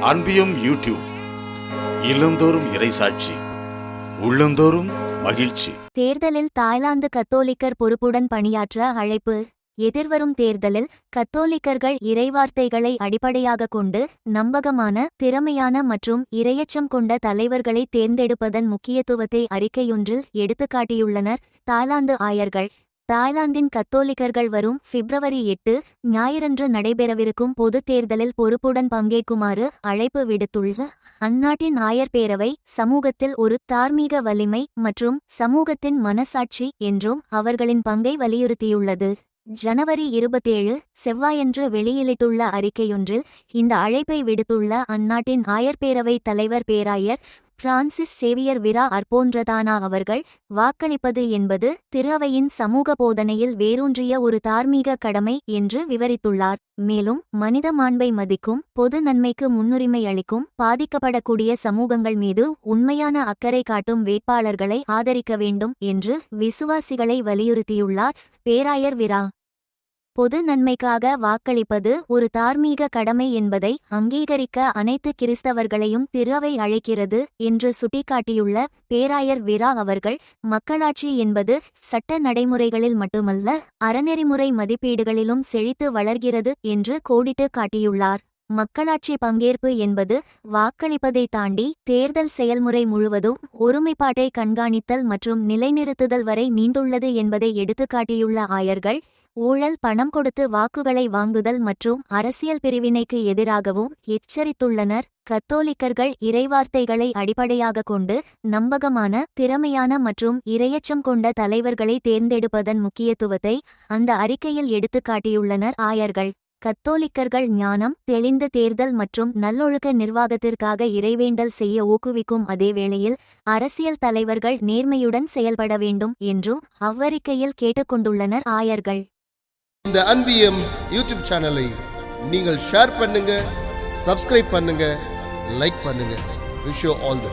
அன்பியும் YouTube இல்லந்தோறும் இறைசாட்சி உள்ளந்தோறும் மகிழ்ச்சி. தேர்தலில் தாய்லாந்து கத்தோலிக்கர் பொறுப்புடன் பணியாற்ற அழைப்பு. எதிர்வரும் தேர்தலில் கத்தோலிக்கர்கள் இறைவார்த்தைகளை அடிப்படையாக கொண்டு நம்பகமான திறமையான மற்றும் இரையச்சம் கொண்ட தலைவர்களை தேர்ந்தெடுப்பதன் முக்கியத்துவத்தை அறிக்கையொன்றில் எடுத்துக்காட்டியுள்ளனர். தாய்லாந்து ஆயர்கள். தாய்லாந்தின் கத்தோலிக்கர்கள் வரும் பிப்ரவரி எட்டு ஞாயிறன்று நடைபெறவிருக்கும் பொதுத் தேர்தலில் பொறுப்புடன் பங்கேற்குமாறு அழைப்பு விடுத்துள்ள அந்நாட்டின் ஆயர் பேரவை சமூகத்தில் ஒரு தார்மீக வலிமை மற்றும் சமூகத்தின் மனசாட்சி என்றும் அவர்களின் பங்கை வலியுறுத்தியுள்ளது. ஜனவரி இருபத்தேழு செவ்வாயன்று வெளியிட்டுள்ள அறிக்கையொன்றில் இந்த அழைப்பை விடுத்துள்ள அந்நாட்டின் ஆயர்பேரவை தலைவர் பேராயர் பிரான்சிஸ் சேவியர் விரா அற்போன்றதானா அவர்கள்? வாக்களிப்பது என்பது திருவையின் சமூக போதனையில் வேரூன்றிய ஒரு தார்மீக கடமை என்று விவரித்துள்ளார். மேலும் மனித மாண்பை மதிக்கும் பொது நன்மைக்கு முன்னுரிமை அளிக்கும் பாதிக்கப்படக்கூடிய சமூகங்கள் மீது உண்மையான அக்கறை காட்டும் வேட்பாளர்களை ஆதரிக்க வேண்டும் என்று விசுவாசிகளை வலியுறுத்தியுள்ளார் பேராயர் விரா. பொது நன்மைக்காக வாக்களிப்பது ஒரு தார்மீக கடமை என்பதை அங்கீகரிக்க அனைத்து கிறிஸ்தவர்களையும் திருவை அழைக்கிறது என்று சுட்டிக்காட்டியுள்ள பேராயர் விரா அவர்கள் மக்களாட்சி என்பது சட்ட நடைமுறைகளில் மட்டுமல்ல அறநெறிமுறை மதிப்பீடுகளிலும் செழித்து வளர்கிறது என்று கோடிட்டு காட்டியுள்ளார். மக்களாட்சி பங்கேற்பு என்பது வாக்களிப்பதை தாண்டி தேர்தல் செயல்முறை முழுவதும் ஒருமைப்பாட்டை கண்காணித்தல் மற்றும் நிலைநிறுத்துதல் வரை நீண்டுள்ளது என்பதை எடுத்துக்காட்டியுள்ள ஆயர்கள் ஊழல் பணம் கொடுத்து வாக்குகளை வாங்குதல் மற்றும் அரசியல் பிரிவினைக்கு எதிராகவும் எச்சரித்துள்ளனர். கத்தோலிக்கர்கள் இறைவார்த்தைகளை அடிப்படையாக கொண்டு நம்பகமான திறமையான மற்றும் இரையச்சம் கொண்ட தலைவர்களை தேர்ந்தெடுப்பதன் முக்கியத்துவத்தை அந்த அறிக்கையில் எடுத்துக்காட்டியுள்ளனர் ஆயர்கள். கத்தோலிக்கர்கள் ஞானம் தெளிந்த தேர்தல் மற்றும் நல்லொழுக்க நிர்வாகத்திற்காக இறைவேண்டல் செய்ய ஊக்குவிக்கும் அதேவேளையில் அரசியல் தலைவர்கள் நேர்மையுடன் செயல்பட வேண்டும் என்றும் அவ்வறிக்கையில் கேட்டுக்கொண்டுள்ளனர் ஆயர்கள். இந்த அன்பியம் யூடியூப் சேனலை நீங்கள் ஷேர் பண்ணுங்க சப்ஸ்கிரைப் பண்ணுங்க லைக் பண்ணுங்க. Wish all the